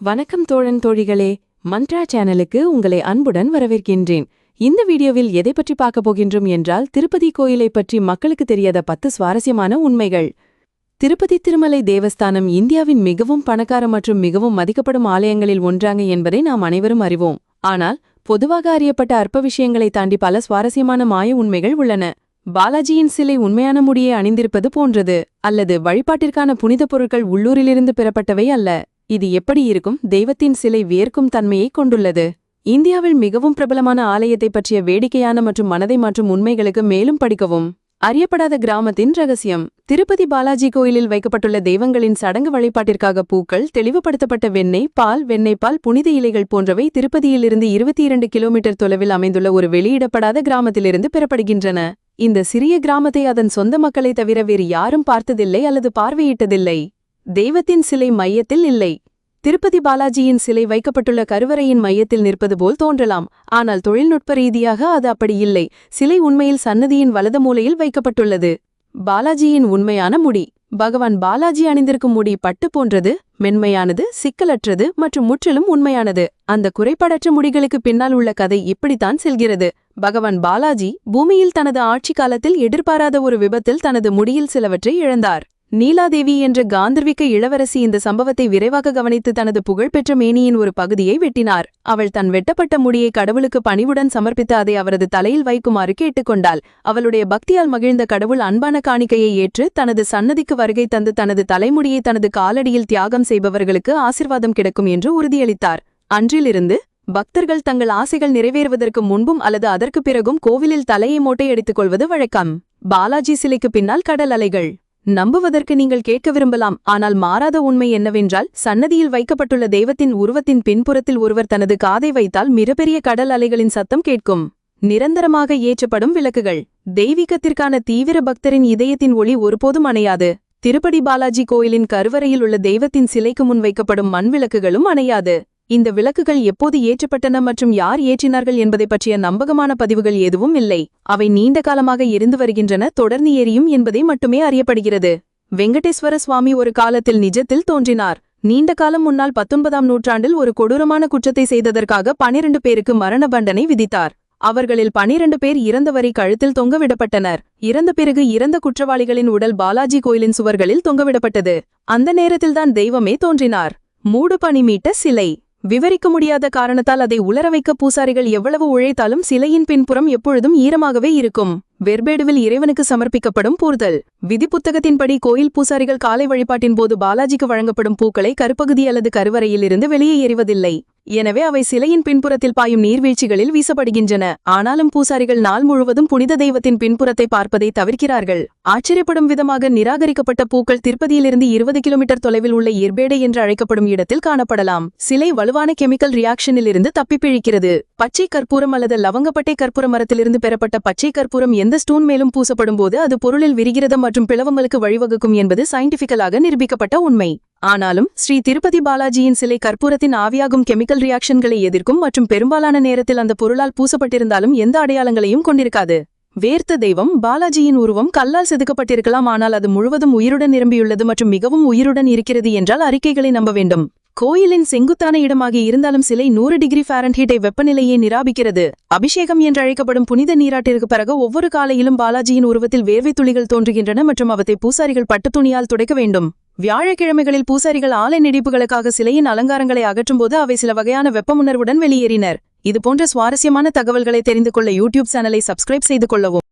வணக்கம் தோழன் தோழிகளே மந்த்ரா சேனலுக்கு உங்களை அன்புடன் வரவேற்கின்றேன். இந்த வீடியோவில் எதை பற்றி பார்க்க போகின்றோம் என்றால் திருப்பதி கோயிலை பற்றி மக்களுக்கு தெரியாத பத்து சுவாரஸ்யமான உண்மைகள். திருப்பதி திருமலை தேவஸ்தானம் இந்தியாவின் மிகவும் பணக்கார மற்றும் மிகவும் மதிக்கப்படும் ஆலயங்களில் ஒன்றாங்க என்பதை நாம் அனைவரும் அறிவோம். ஆனால் பொதுவாக அறியப்பட்ட அற்ப விஷயங்களை தாண்டி பல சுவாரஸ்யமான மாய உண்மைகள் உள்ளன. பாலாஜியின் சிலை உண்மையான முடியை அணிந்திருப்பது போன்றது அல்லது வழிபாட்டிற்கான புனித பொருட்கள் உள்ளூரிலிருந்து பெறப்பட்டவை அல்ல. இது எப்படி இருக்கும்? தெய்வத்தின் சிலை வியர்க்கும் தன்மையை கொண்டுள்ளது. இந்தியாவில் மிகவும் பிரபலமான ஆலயத்தை பற்றிய வேடிக்கையான மற்றும் மனதை மாற்றும் உண்மைகளுக்கு மேலும் படிக்கவும். அறியப்படாத கிராமத்தின் ரகசியம். திருப்பதி பாலாஜி கோயிலில் வைக்கப்பட்டுள்ள தெய்வங்களின் சடங்கு வழிபாட்டிற்காக பூக்கள் தெளிவுபடுத்தப்பட்ட வெண்ணெய் பால் வெண்ணெய் பால் புனித இலைகள் போன்றவை திருப்பதியிலிருந்து இருபத்தி இரண்டு கிலோமீட்டர் தொலைவில் அமைந்துள்ள ஒரு வெளியிடப்படாத கிராமத்திலிருந்து பெறப்படுகின்றன. இந்த சிறிய கிராமத்தை அதன் சொந்த மக்களை தவிர வேறு யாரும் பார்த்ததில்லை அல்லது பார்வையிட்டதில்லை. தெய்வத்தின் சிலை மையத்தில் இல்லை. திருப்பதி பாலாஜியின் சிலை வைக்கப்பட்டுள்ள கருவறையின் மையத்தில் நிற்பது போல் தோன்றலாம். ஆனால் தொழில்நுட்ப ரீதியாக அது அப்படி இல்லை. சிலை உண்மையில் சன்னதியின் வலது மூலையில் வைக்கப்பட்டுள்ளது. பாலாஜியின் உண்மையான முடி. பகவான் பாலாஜி அணிந்திருக்கும் முடி பட்டு போன்றது மென்மையானது சிக்கலற்றது மற்றும் முற்றிலும் உண்மையானது. அந்த குறைபாடற்ற முடிகளுக்கு பின்னால் உள்ள கதை இப்படித்தான் செல்கிறது. பகவான் பாலாஜி பூமியில் தனது ஆட்சி காலத்தில் எதிர்பாராத ஒரு விபத்தில் தனது முடியில் சிலவற்றை இழந்தார். நீலாதேவி என்ற காந்தர்விக்க இளவரசி இந்த சம்பவத்தை விரைவாக கவனித்து தனது புகழ்பெற்ற மேனியின் ஒரு பகுதியை வெட்டினார். அவள் தன் வெட்டப்பட்ட முடியை கடவுளுக்கு பணிவுடன் சமர்ப்பித்து அதை அவரது தலையில் வைக்குமாறு கேட்டுக்கொண்டாள். அவளுடைய பக்தியால் மகிழ்ந்த கடவுள் அன்பான காணிக்கையை ஏற்று தனது சன்னதிக்கு வருகை தந்து தனது தலைமுடியை தனது காலடியில் தியாகம் செய்பவர்களுக்கு ஆசிர்வாதம் கிடைக்கும் என்று உறுதியளித்தார். அன்றிலிருந்து பக்தர்கள் தங்கள் ஆசைகள் நிறைவேறுவதற்கு முன்பும் அல்லது அதற்குப் பிறகும் கோவிலில் தலையை மோட்டையடித்துக் கொள்வது வழக்கம். பாலாஜி சிலைக்கு பின்னால் கடல் அலைகள். நம்புவதற்கு நீங்கள் கேட்க விரும்பலாம். ஆனால் மாறாத உண்மை என்னவென்றால் சன்னதியில் வைக்கப்பட்டுள்ள தெய்வத்தின் உருவத்தின் பின்புறத்தில் ஒருவர் தனது காதை வைத்தால் மிகப்பெரிய கடல் அலைகளின் சத்தம் கேட்கும். நிரந்தரமாக ஏற்றப்படும் விளக்குகள். தெய்வீகத்திற்கான தீவிர பக்தரின் இதயத்தின் ஒளி ஒருபோதும் அணையாது. திருப்படி பாலாஜி கோயிலின் கருவறையில் உள்ள தெய்வத்தின் சிலைக்கு முன் வைக்கப்படும் மண் விளக்குகளும் அணையாது. இந்த விளக்குகள் எப்போது ஏற்றப்பட்டன மற்றும் யார் ஏற்றினார்கள் என்பதை பற்றிய நம்பகமான பதிவுகள் எதுவும் இல்லை. அவை நீண்ட காலமாக இருந்து வருகின்றன தொடர்ந்து ஏறியும் என்பதை மட்டுமே அறியப்படுகிறது. வெங்கடேஸ்வர சுவாமி ஒரு காலத்தில் நிஜத்தில் தோன்றினார். நீண்ட காலம் முன்னால் பத்தொன்பதாம் நூற்றாண்டில் ஒரு கொடூரமான குற்றத்தை செய்ததற்காக பனிரண்டு பேருக்கு மரண தண்டனை விதித்தார். அவர்களில் பனிரண்டு பேர் இறந்தவரை கழுத்தில் தொங்கவிடப்பட்டனர் இறந்த பிறகு இறந்த குற்றவாளிகளின் உடல் பாலாஜி கோயிலின் சுவர்களில் தொங்கவிடப்பட்டது அந்த நேரத்தில்தான் தெய்வமே தோன்றினார். மூடு பனி மீட்ட சிலை. விவரிக்க முடியாத காரணத்தால் அதை உலர வைக்க பூசாரிகள் எவ்வளவு உழைத்தாலும் சிலையின் பின்புறம் எப்பொழுதும் ஈரமாகவே இருக்கும். வெர்பேடுவில் இறைவனுக்கு சமர்ப்பிக்கப்படும் பூர்தல் விதி புத்தகத்தின்படி கோயில் பூசாரிகள் காலை வழிபாட்டின் போது பாலாஜிக்கு வழங்கப்படும் பூக்களை கருப்பகுதி அல்லது கருவறையிலிருந்து வெளியே எறிவதில்லை. எனவே அவை சிலையின் பின்புறத்தில் பாயும் நீர்வீழ்ச்சிகளில் வீசப்படுகின்றன. ஆனாலும் பூசாரிகள் நாள் முழுவதும் புனித தெய்வத்தின் பின்புறத்தை பார்ப்பதை தவிர்க்கிறார்கள். ஆச்சரியப்படும் விதமாக நிராகரிக்கப்பட்ட பூக்கள் திருப்பதியிலிருந்து இருபது கிலோமீட்டர் தொலைவில் உள்ள இர்பேடை என்று அழைக்கப்படும் இடத்தில் காணப்படலாம். சிலை வலுவான கெமிக்கல் ரியாக்ஷனிலிருந்து தப்பிப்பிழிக்கிறது பச்சை கற்பூரம் அல்லது லவங்கப்பட்டை கற்பூர மரத்திலிருந்து பெறப்பட்ட பச்சை கற்பூரம் எந்த ஸ்டூன் மேலும் பூசப்படும் போது அது பொருளில் விரிகிறது மற்றும் பிளவங்களுக்கு வழிவகுக்கும் என்பது சயின்டிபிக்கலாக நிரூபிக்கப்பட்ட உண்மை. ஆனாலும் ஸ்ரீ திருப்பதி பாலாஜியின் சிலை கற்பூரத்தின் ஆவியாகும் கெமிக்கல் ரியாக்ஷன்களை எதிர்க்கும் மற்றும் பெரும்பாலான நேரத்தில் அந்த பொருளால் பூசப்பட்டிருந்தாலும் எந்த அடையாளங்களையும் கொண்டிருக்காது. வேர்த்த தெய்வம் பாலாஜியின் உருவம் கல்லால் செதுக்கப்பட்டிருக்கலாம் ஆனால் அது முழுவதும் உயிருடன் நிரம்பியுள்ளது மற்றும் மிகவும் உயிருடன் இருக்கிறது என்றால் அறிக்கைகளை நம்ப வேண்டும். கோயிலின் செங்குத்தான இடமாக இருந்தாலும் சிலை நூறு டிகிரி ஃபாரன்ஹீட்டை வெப்பநிலையை நிராபிக்கிறது. அபிஷேகம் என்று அழைக்கப்படும் புனித நீராட்டிற்கு பிறகு ஒவ்வொரு காலையிலும் பாலாஜியின் உருவத்தில் வேர்வை துளிகள் தோன்றுகின்றன மற்றும் அவற்றை பூசாரிகள் பட்டு துணியால் துடைக்க வேண்டும். வியாழக்கிழமைகளில் பூசாரிகள் ஆலை நெடிப்புகளுக்காக சிலையின் அலங்காரங்களை அகற்றும்போது அவை சில வகையான வெப்பமுணர்வுடன் வெளியேறினர். இதுபோன்ற சுவாரஸ்யமான தகவல்களை தெரிந்து கொள்ள யூடியூப் சேனலை சப்ஸ்கிரைப் செய்து கொள்ளவும்.